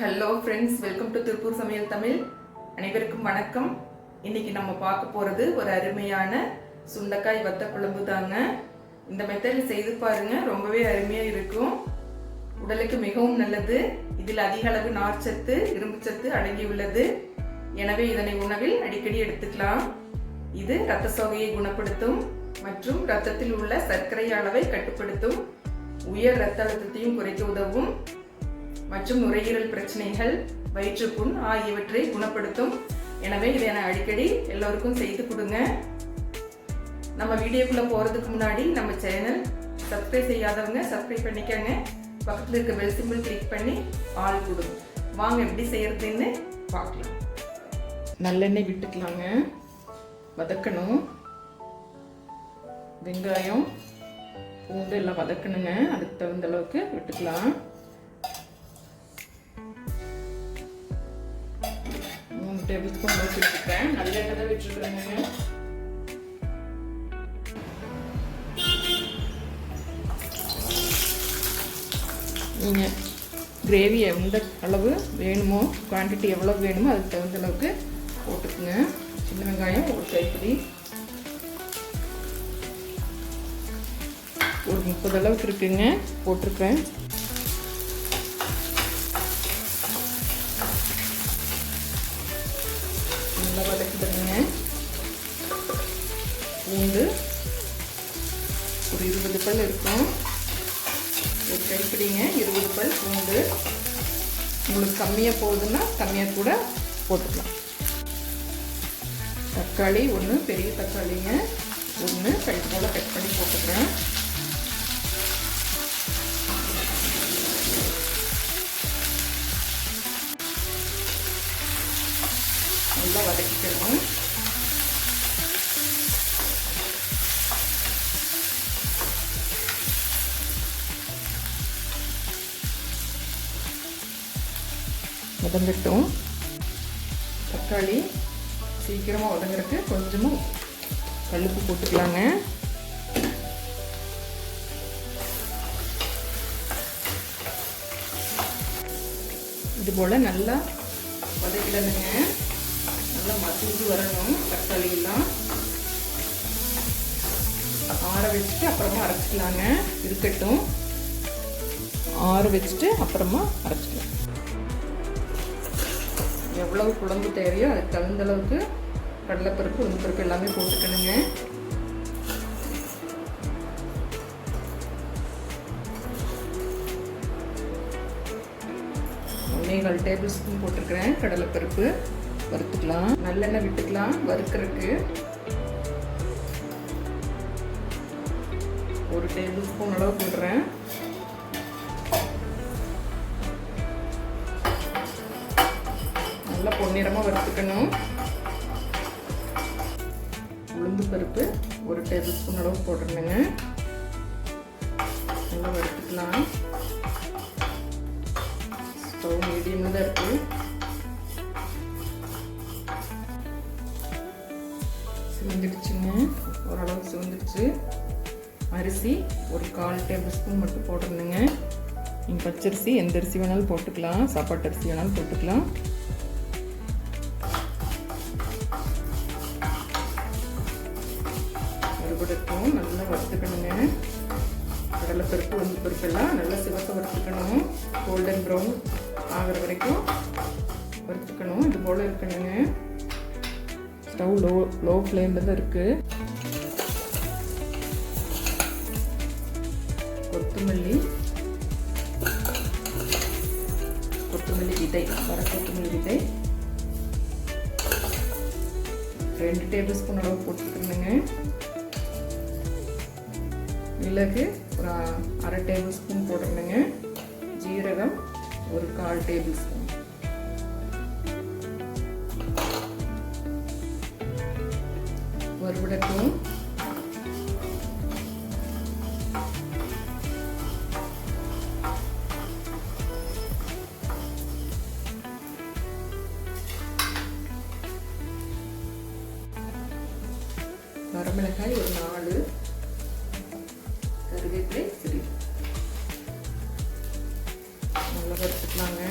Hello friends welcome to Tiruppur சமையல் தமிழ் அனைவருக்கும் வணக்கம். இன்னைக்கு நம்ம பார்க்க போகிறது ஒரு அருமையான சுண்டக்காய் வத்த குழம்பு தாங்க. இந்த மெத்தடில் செய்து பாருங்க. ரொம்பவே அருமையாக இருக்கும். உடலுக்கு மிகவும் நல்லது. இதில் அதிக அளவு நார்ச்சத்து இரும்புச்சத்து அடங்கியுள்ளது. எனவே இதனை உணவில் அடிக்கடி எடுத்துக்கலாம். இது இரத்த சோகையை குணப்படுத்தும் மற்றும் இரத்தத்தில் உள்ள சர்க்கரை அளவை கட்டுப்படுத்தும். உயர் இரத்த அழுத்தத்தையும் குறைக்க உதவும். மற்றும் நுரையீரல் பிரச்சனைகள் வயிற்றுப்புண் ஆகியவற்றை குணப்படுத்தும். எனவே இதை நான் அடிக்கடி எல்லோருக்கும் செய்து கொடுங்க. நம்ம வீடியோக்குள்ளே போகிறதுக்கு முன்னாடி நம்ம சேனல் சப்ஸ்கிரைப் செய்யாதவங்க சப்ஸ்கிரைப் பண்ணிக்கோங்க. பக்கத்தில் இருக்க பெல் சிம்பிள் கிளிக் பண்ணி ஆள் கொடுங்க வாங்க எப்படி செய்கிறதுன்னு பார்க்கலாம். நல்லெண்ணெய் விட்டுக்கலாங்க. வதக்கணும். வெங்காயம் பூண்டு எல்லாம் வதக்கணுங்க. அதுக்கு தகுந்த அளவுக்கு விட்டுக்கலாம். டேபிள் ஸ்பூன் அளவுக்கு விட்டுருக்கேன் நல்லெண்ணெய் தான் விட்டுருக்குறேங்க நீங்கள் கிரேவி எந்த அளவு வேணுமோ குவான்டிட்டி எவ்வளோ வேணுமோ அதுக்கு தகுந்த அளவுக்கு போட்டுக்குங்க. சின்ன வெங்காயம் ஒரு கைப்பிடி. ஒரு முப்பது அளவுக்கு இருக்குங்க. போட்டிருக்கேன். பூண்டு. ஒரு இருபது பல் இருக்கும். ஒரு கைப்பிடிங்க இருபது பல் பூண்டு. உங்களுக்கு கம்மியாக போகுதுன்னா கம்மியாக கூட போட்டுக்கலாம். தக்காளி ஒன்று பெரிய தக்காளிங்க. ஒன்று கை போல் கட் பண்ணி போட்டுக்கிறேன். வதங்கட்டும் தக்காளி சீக்கிரமாக வதங்குறதுக்கு கொஞ்சமாக கல்லுப்பு போட்டுக்கலாங்க. இது போல் நல்லா வதக்கிடணுங்க. நல்லா மசிஞ்சு வரணும் தக்காளி எல்லாம் ஆற வச்சுட்டு அப்புறமா அரைச்சிக்கலாங்க. இருக்கட்டும். ஆற வச்சுட்டு அப்புறமா அரைச்சிக்கலாம். எவ்வளவு குழம்பு தேவையோ அதுக்கு தகுந்த அளவுக்கு கடலைப்பருப்பு உளுந்தப்பருப்பு எல்லாமே போட்டுக்கணுங்க. ஒன்றேகால் டேபிள் ஸ்பூன் போட்டிருக்கிறேன் கடலைப்பருப்பு. வறுத்துக்கலாம். நல்லெண்ணெய் விட்டுக்கலாம். வறுக்கிறதுக்கு ஒரு டேபிள் ஸ்பூன் அளவு போடுறேன் பொன்னிறமாக வறுத்துக்கணும். உளுந்து பருப்பு ஒரு டேபிள் ஸ்பூன் அளவு போட்டுருணுங்க நல்லா வறுத்துக்கலாம். ஸ்டவ் மீடியமில் தான் இருக்குது சிவந்துடுச்சுங்க. ஓரளவு சிவந்துடுச்சு. அரிசி ஒரு கால் டேபிள் ஸ்பூன் மட்டும் போட்டுருணுங்க நீங்கள் பச்சரிசி எந்த அரிசி வேணாலும் போட்டுக்கலாம். சாப்பாட்டு அரிசி வேணாலும் போட்டுக்கலாம். மறுபடியும் நல்லா வறுத்துக்கணுங்க. கடலைப்பருப்பு உளுந்து பருப்பெல்லாம் நல்லா சிவக்க வறுத்துக்கணும். கோல்டன் ப்ரௌன் ஆகிற வரைக்கும் வறுத்துக்கணும். இது போல் இருக்கணுங்க. ஸ்டவ் லோ லோ ஃப்ளேமில் தான் இருக்குது கொத்தமல்லி. கொத்தமல்லி விதை வர கொத்தமல்லி விதை. ரெண்டு டேபிள் ஸ்பூன் அளவு போட்டுக்கணுங்க. மிளகு ஒரு அரை டேபிள் ஸ்பூன் போட்டுருந்தேங்க. ஜீரகம் ஒரு கால் டேபிள் ஸ்பூன் வறுவிடட்டும் வரமிளகாய் ஒரு நாலு. வறுத்துக்கலாங்க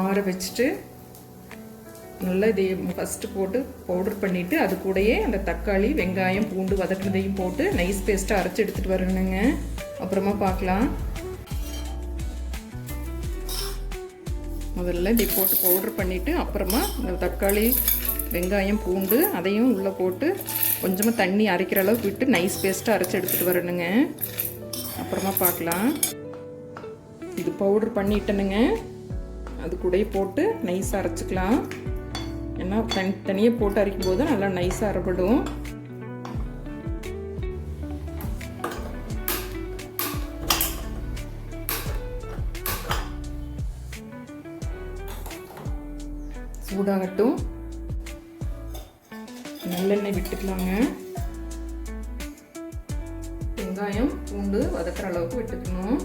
ஆற வச்சுட்டு நல்லா இதை ஃபஸ்ட்டு போட்டு பவுடர் பண்ணிவிட்டு அது கூடயே அந்த தக்காளி வெங்காயம் பூண்டு வதக்கினதையும் போட்டு நைஸ் பேஸ்ட்டாக அரைச்சி எடுத்துகிட்டு வரணுங்க. அப்புறமா பார்க்கலாம். முதல்ல இப்படி போட்டு பவுடர் பண்ணிவிட்டு அப்புறமா இந்த தக்காளி வெங்காயம் பூண்டு அதையும் உள்ளே போட்டு கொஞ்சமாக தண்ணி அரைக்கிற அளவுக்கு விட்டு நைஸ் பேஸ்ட்டாக அரைச்சி எடுத்துகிட்டு வரணுங்க. அப்புறமா பார்க்கலாம். இது பவுடர் பண்ணிட்டனுங்க. அது கூடயே போட்டு நைஸாக அரைச்சிக்கலாம். ஏன்னா தனி தனியாக போட்டு அரைக்கும் போது நல்லா நைஸாக அரைப்படும். சூடாகட்டும். நல்லெண்ணெய் விட்டுக்கலாங்க. வெங்காயம் பூண்டு வதக்கிற அளவுக்கு விட்டுக்கணும்.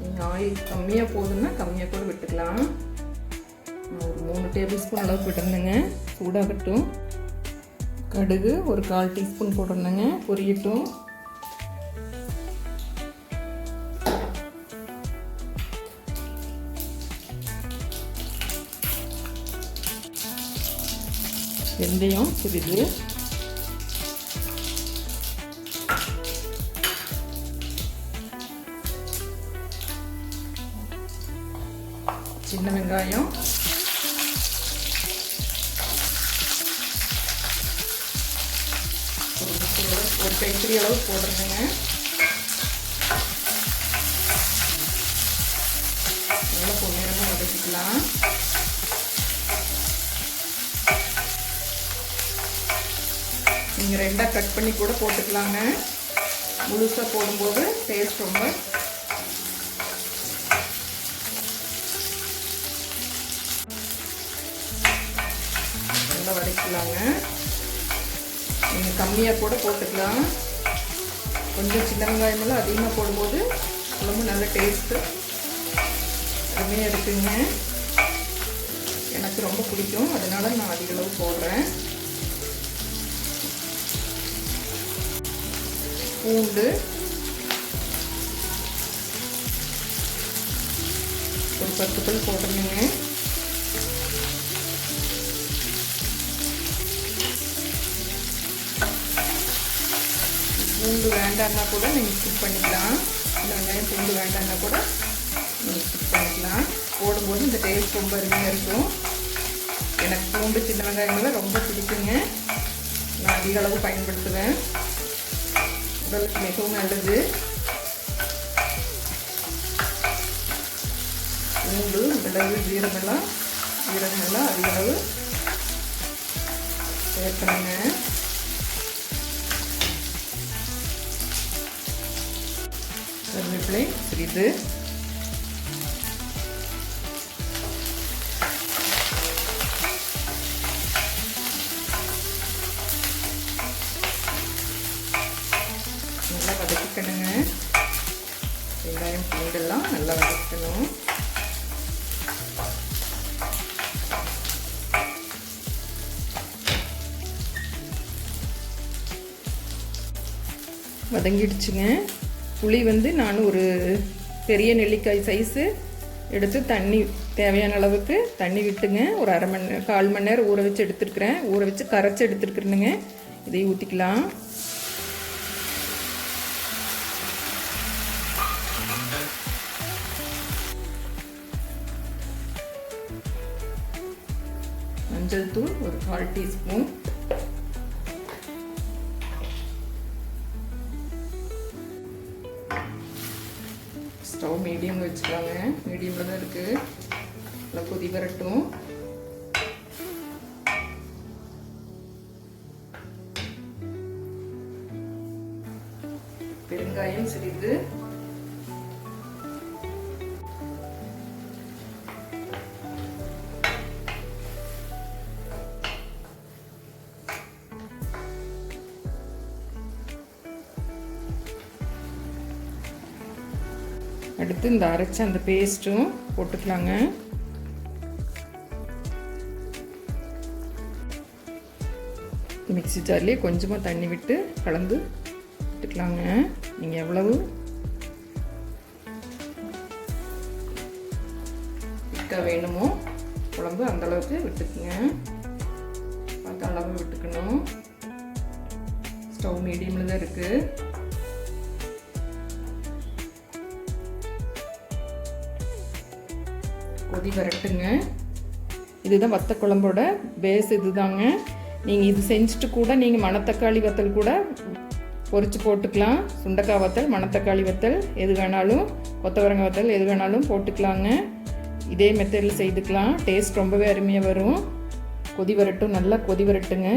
நீங்கள் ஆயில் கம்மியாக போதுன்னா கம்மியாக கூட விட்டுக்கலாம். நான் ஒரு மூணு டேபிள் ஸ்பூன் அளவுக்கு விட்டுருந்தேங்க. சூடாகட்டும். கடுகு ஒரு கால் டீஸ்பூன் போட்டிருந்தேங்க. பொரியட்டும். வெந்தயம் சிறிது சின்ன வெங்காயம் ஒரு கைப்பிடி அளவு போட்டுருந்தேங்க நல்லா பொன்னிறமாக வதக்கிக்கலாம் நீங்கள் ரெண்டாக கட் பண்ணி கூட போட்டுக்கலாங்க. முழுசாக போடும்போது டேஸ்ட் ரொம்ப நல்லா வதக்கலாங்க. நீங்கள் கம்மியாக கூட போட்டுக்கலாம். கொஞ்சம் சின்ன வெங்காயமெல்லாம் அதிகமாக போடும்போது ரொம்ப நல்ல டேஸ்ட்டு அருமையாக இருக்குங்க. எனக்கு ரொம்ப பிடிக்கும். அதனால் நான் அதிகளவு போடுறேன். பூண்டு. ஒரு பத்து பல் போட்டுருங்க. பூண்டு வேண்டாம்னா கூட நீங்கள் ஸ்கிப் பண்ணிக்கலாம். இல்லை வெங்காயம் பூண்டு வேண்டாம்னா கூட நீங்கள் ஸ்கிப் பண்ணிக்கலாம். போடும்போது இந்த டேஸ்ட் ரொம்ப அருமையாக இருக்கும். எனக்கு பூண்டு சின்ன வெங்காயங்களை ரொம்ப பிடிக்குங்க. நான் அதிக அளவு பயன்படுத்துவேன். உடலுக்கு மிகவும் நல்லது. பூண்டு மிளகு ஜீரமெல்லாம் ஜீரகமெல்லாம் அதிக அளவு சேர்க்கணுங்க கருவேப்பிலை சிறிது. வதக்கணுங்க. வெங்காயம் பூண்டெல்லாம் நல்லா வதக்கணும். வதங்கிடுச்சுங்க. புளி வந்து நான் ஒரு பெரிய நெல்லிக்காய் சைஸு எடுத்து தண்ணி தேவையான அளவுக்கு தண்ணி விட்டுங்க. ஒரு அரை மணி நேரம் கால் மணி நேரம் ஊற வச்சு எடுத்துருக்குறேன். ஊற வச்சு கரைச்சி எடுத்துருக்குறேனுங்க. இதையும் ஊற்றிக்கலாம் மஞ்சள் தூள் ஒரு கால் டீஸ்பூன். ஸ்டவ் மீடியம் வச்சுக்கலாங்க. மீடியமில் தான் இருக்குது நல்லா கொதி வரட்டும். பெருங்காயம் சிறிது எடுத்து இந்த அரைச்ச அந்த பேஸ்ட்டும் போட்டுக்கலாங்க. மிக்சி ஜார்லேயே கொஞ்சமாக தண்ணி விட்டு கலந்து விட்டுக்கலாங்க நீங்கள் எவ்வளவு திக்காக வேணுமோ குழம்பு அந்த அளவுக்கு விட்டுக்குங்க. பார்த்து அளவு விட்டுக்கணும். ஸ்டவ் மீடியமில் தான் இருக்குது கொதி வரட்டுங்க. இதுதான் வத்த குழம்போட பேஸ் இதுதாங்க. நீங்கள் இது செஞ்சுட்டு கூட நீங்கள் மணத்தக்காளி வத்தல் கூட பொறிச்சு போட்டுக்கலாம். சுண்டக்காய் வத்தல் மணத்தக்காளி வத்தல் எது வேணாலும் கொத்தவரங்க வத்தல் எது வேணாலும் போட்டுக்கலாங்க. இதே மெத்தடில் செய்துக்கலாம். டேஸ்ட் ரொம்பவே அருமையாக வரும். கொதி வரட்டும் நல்லா கொதி வரட்டுங்க.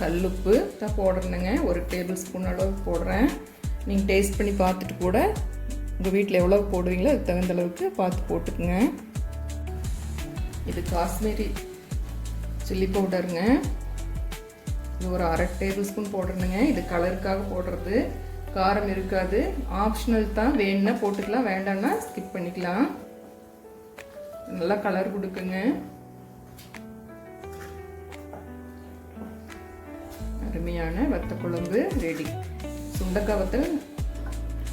கல்லுப்பு தான் போடுறேனுங்க ஒரு டேபிள் ஸ்பூன் அளவு போடுறேன். நீங்கள் டேஸ்ட் பண்ணி பார்த்துட்டு கூட உங்கள் வீட்டில் எவ்வளோ போடுவீங்களோ அதுக்கு தகுந்த அளவுக்கு பார்த்து போட்டுக்குங்க. இது காஷ்மீரி சில்லி பவுடருங்க. இது ஒரு அரை டேபிள் ஸ்பூன் போடுறேனுங்க இது கலருக்காக போடுறது. காரம் இருக்காது. ஆப்ஷனல் தான். வேணும்னா போட்டுக்கலாம். வேண்டாம்னா ஸ்கிப் பண்ணிக்கலாம். நல்லா கலர் கொடுக்குங்க. அருமையான வத்த குழம்பு ரெடி சுண்டக்காய் வத்தல்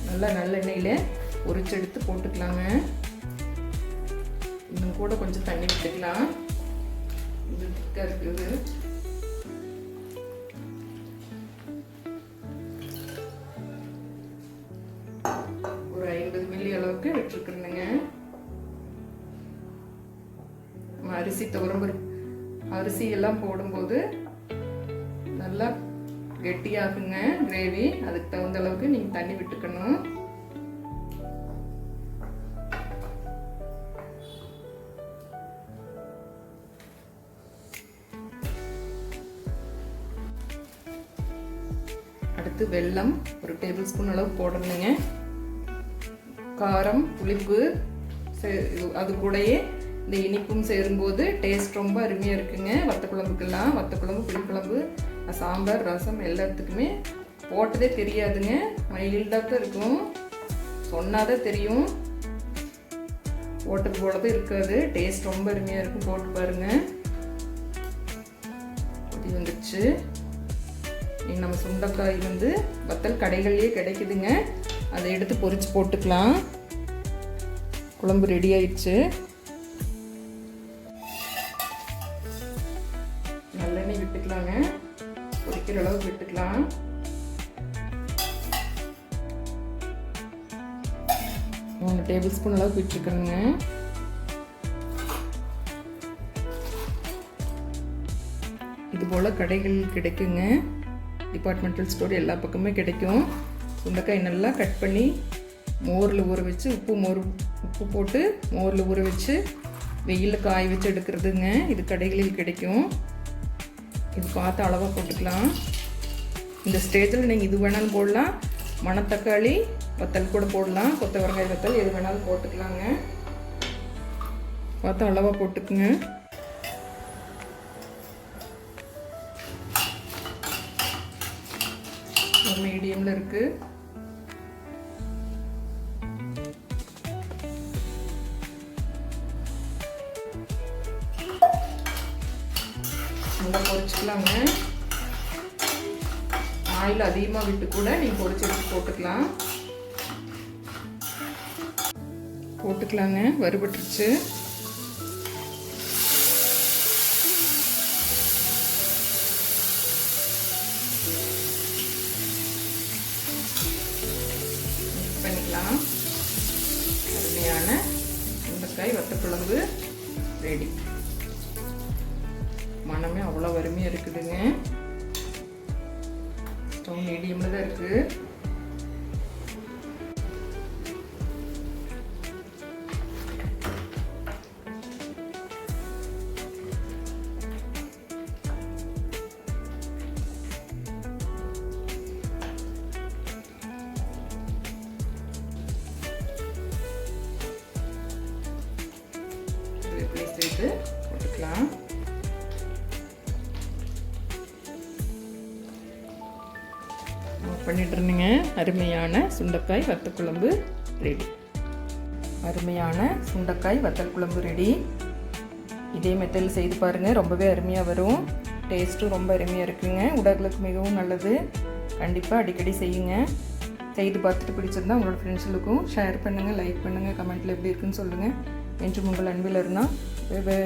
நல்லா நல்லெண்ணெயில் உரிச்செடுத்து போட்டுக்கலாங்க. இன்னும் கூட கொஞ்சம் தண்ணி விட்டுக்கலாம். இது திக்காக இருக்குது. ஒரு ஐம்பது மில்லி அளவுக்கு விட்டுருக்குறேங்க அரிசி துவரம்பு அரிசி எல்லாம் போடும்போது கிரேவி. அதுக்கு தகுந்த அளவுக்கு நீங்கள் தண்ணி விட்டுக்கணும். அடுத்து வெல்லம். ஒரு டேபிள் ஸ்பூன் அளவு போடணுங்க. காரம் புளிப்பு அது கூடயே இந்த இனிப்பும் சேரும்போது டேஸ்ட் ரொம்ப அருமையாக இருக்குங்க. வத்த குழம்புக்கெல்லாம் வத்த குழம்பு புளிக்குழம்பு சாம்பார் ரசம் எல்லாத்துக்குமே போட்டதே தெரியாதுங்க. மைல்டாக தான் இருக்கும். சொன்னாதான் தெரியும். போட்டது போல தான் இருக்காது. டேஸ்ட் ரொம்ப அருமையாக இருக்கும் போட்டு பாருங்க. கொதி வந்துடுச்சு நம்ம சுண்டக்காய் வந்து வத்தல் கடைகள்லேயே கிடைக்குதுங்க. அதை எடுத்து பொறிச்சு போட்டுக்கலாம். குழம்பு ரெடி ஆயிடுச்சு. மூணு டேபிள் ஸ்பூன் அளவுக்கு விட்டுருக்குறேங்க. இது போல் கடைகள் கிடைக்குங்க. டிபார்ட்மெண்டல் ஸ்டோர் எல்லா பக்கமே கிடைக்கும். சுண்டைக்காய் நல்லா கட் பண்ணி மோரில் ஊற வச்சு உப்பு மோர் உப்பு போட்டு மோரில் ஊற வச்சு வெயிலில் காய வச்சு எடுக்கிறதுங்க. இது கடைகளில் கிடைக்கும். இது பார்த்து அளவாக போட்டுக்கலாம். இந்த ஸ்டேஜில் நீங்கள் இது வேணாலும் போடலாம். மணத்தக்காளி வத்தல் கூட போடலாம். கொத்தவரங்காய் வத்தல் எது வேணாலும் போட்டுக்கலாங்க. பார்த்து அளவாக போட்டுக்குங்க. மீடியமில் இருக்குது நல்லா பொரிச்சுக்கலாங்க. ஆயில் அதிகமாக விட்டு கூட நீங்கள் பொடிச்சு எடுத்து போட்டுக்கலாம். போட்டுக்கலாங்க வறுபட்டுருச்சு. பண்ணிக்கலாம். அருமையான சுண்டைக்காய் வத்தக்குழம்பு ரெடி. மனமே அவ்வளோ வறுமையாக இருக்குதுங்க. ஸ்டவ் மீடியமில் தான் இருக்குது ஆஃப் பண்ணிட்டு இருந்தீங்க அருமையான சுண்டைக்காய் வத்த குழம்பு ரெடி அருமையான சுண்டைக்காய் வத்தல் குழம்பு ரெடி இதே மெத்தடில் செய்து பாருங்கள் ரொம்பவே அருமையாக வரும். டேஸ்ட்டும் ரொம்ப அருமையாக இருக்குங்க. உடலுக்கு மிகவும் நல்லது. கண்டிப்பாக அடிக்கடி செய்யுங்க. செய்து பார்த்துட்டு பிடிச்சிருந்தா உங்களோட ஃப்ரெண்ட்ஸுகளுக்கும் ஷேர் பண்ணுங்கள் லைக் பண்ணுங்கள் கமெண்ட்டில் எப்படி இருக்குன்னு சொல்லுங்கள் என்று உங்கள் அன்பில் இருந்தால் பை